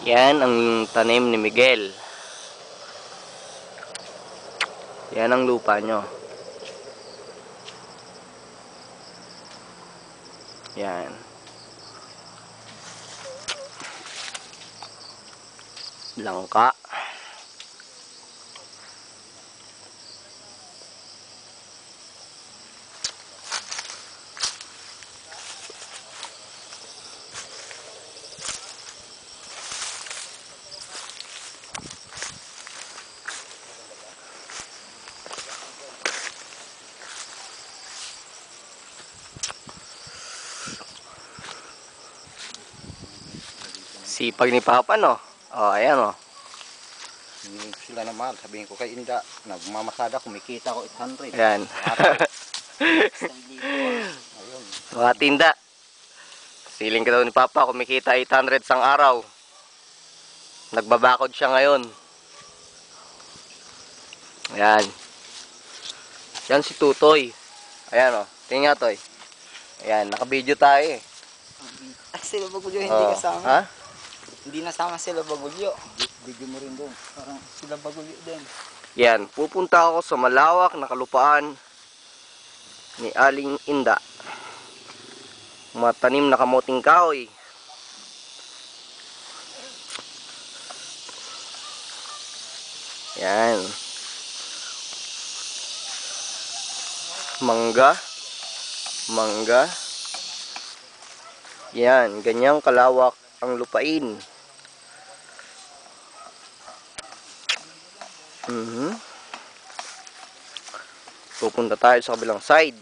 Yan ang tanim ni Miguel. Yan ang lupa nyo. Yan. Langka. Sipag ni Papa, no? Oh, ayan, oh. Hindi ko sila naman. Sabihin ko kay Inda, nagmamasada, kumikita ko 800. Ayan. Ayun. Mga tinda. Siling ka daw ni Papa, kumikita 800 sang araw. Nagbabakod siya ngayon. Ayan. Yan si Tutoy. Ayan o. Tingnan nga, Toy. Ayan, nakabideo tayo eh. Ay, sila bagulyo hindi kasama. Ha? Hindi nasama sila bagulyo. Bigyan mo rin doon. Parang sila bagulyo din. Yan, pupunta ako sa malawak na kalupaan ni Aling Inda. Matanim na kamuting kahoy. Yan. Mangga. Mangga. Yan, ganyang kalawak ang lupain. Mhm. Pupunta tayo sa kabilang side.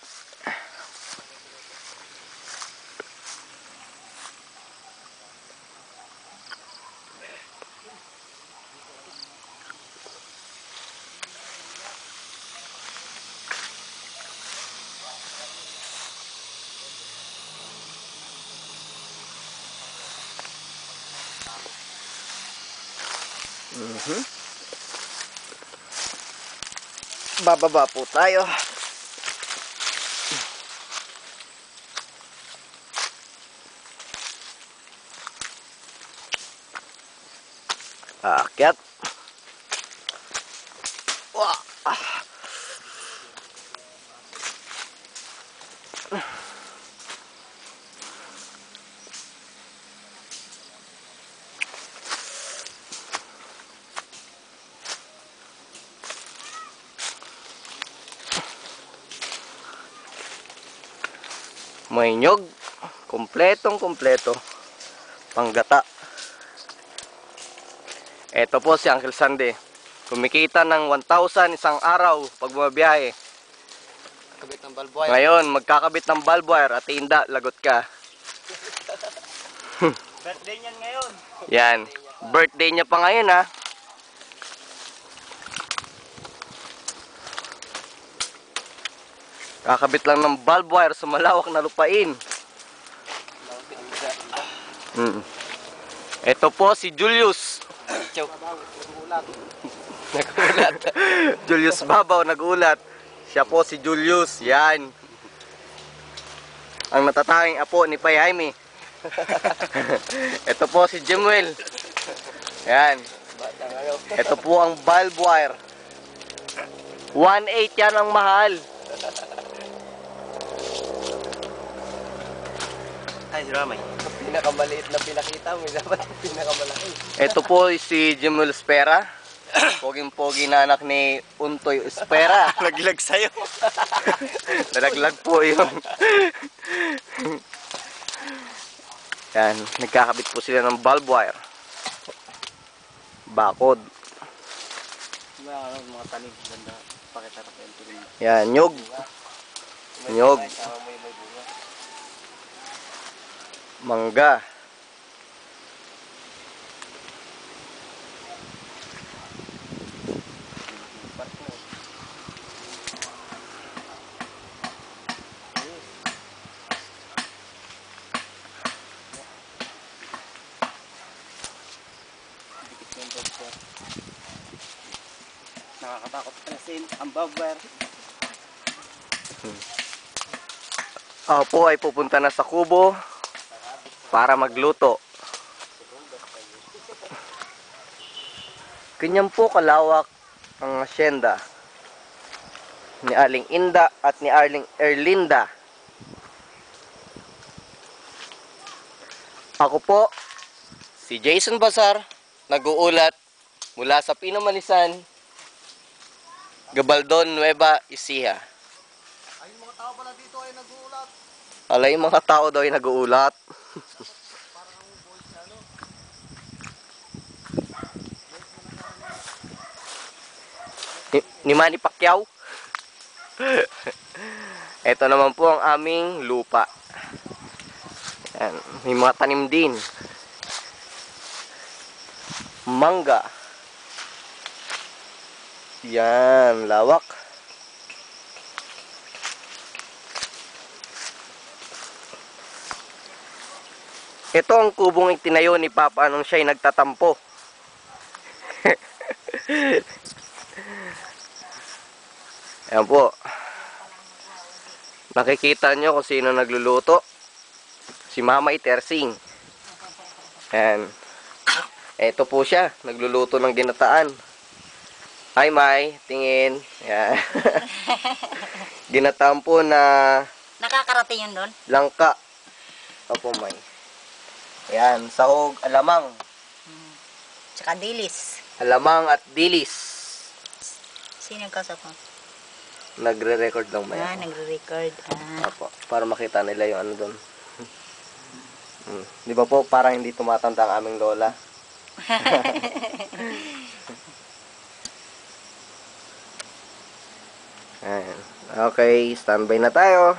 Mhm. Bababa po tayo. Aakyat. Wah. May nyog. Kompletong kompleto. Panggata. Ito po si Uncle Sande. Kumikita ng 1,000 isang araw pag bumabiyahe. Kabit ng balboy. Ngayon, magkakabit ng bulb wire at inda, lagot ka. Birthday niyan ngayon. Yan. Birthday niya pa ngayon ha. Kakabit lang ng bulb wire sa malawak na lupain. Mm. Ito po si Julius. Nagulat. Julius Babaw nagulat. Siya po si Julius. Yan. Ang natatanging apo ni Pay Jaime. Ito po si Jimuel. Yan. Ito po ang bulb wire. 1.8 yan ang mahal. Ay, si Ramay. Pinakamaliit na pinakita mo, dapat yung pinakamalaki. Ito po si Jimuel Espera. Poging-pogi na anak ni Untoy Espera. Naglag sa'yo. Nalaglag po yun. Yan, nagkakabit po sila ng bulb wire. Bakod. Mga, ano, mga tanim. Ganda. Pakita na kwento rin. Yan, nyog. Nyog. Sama mo yung may bunga. Mangga. Nakakatakot kasi ang bobware. Ako po ay pupunta na sa kubo para magluto. Ganyan po kalawak ang asyenda ni Aling Inda at ni Arling Erlinda. Ako po, si Jason Basar, nag-uulat mula sa Pinamalisan, Gabaldon, Nueva Ecija. Ay, mga tao pala dito ay nag-uulat. Alay, mga tao daw ay nag-uulat. ni, ni Manny Pacquiao. Ito naman po ang aming lupa. Yan. May mga tanim din. Mangga. Yan, lawak. Ito ang kubong itinayo ni Papa nung siya'y nagtatampo. Ayan po. Nakikita nyo kung sino nagluluto. Si Mama Itersing. Ayan. Ito po siya. Nagluluto ng ginataan. Hi, Mai. Tingin. Ayan. ginataan po na Nakakarating yun doon? langka. Opo, Mai. Ayan. Sahog, alamang. Tsaka dilis. Alamang at dilis. Sino yung kausap mo? Nagre-record lang ba Ah, yan? nagre-record. Ah. Apo, para makita nila yung ano doon. Hmm. Di ba po, parang hindi tumatanda ang aming lola? Ayan. Okay, standby na tayo.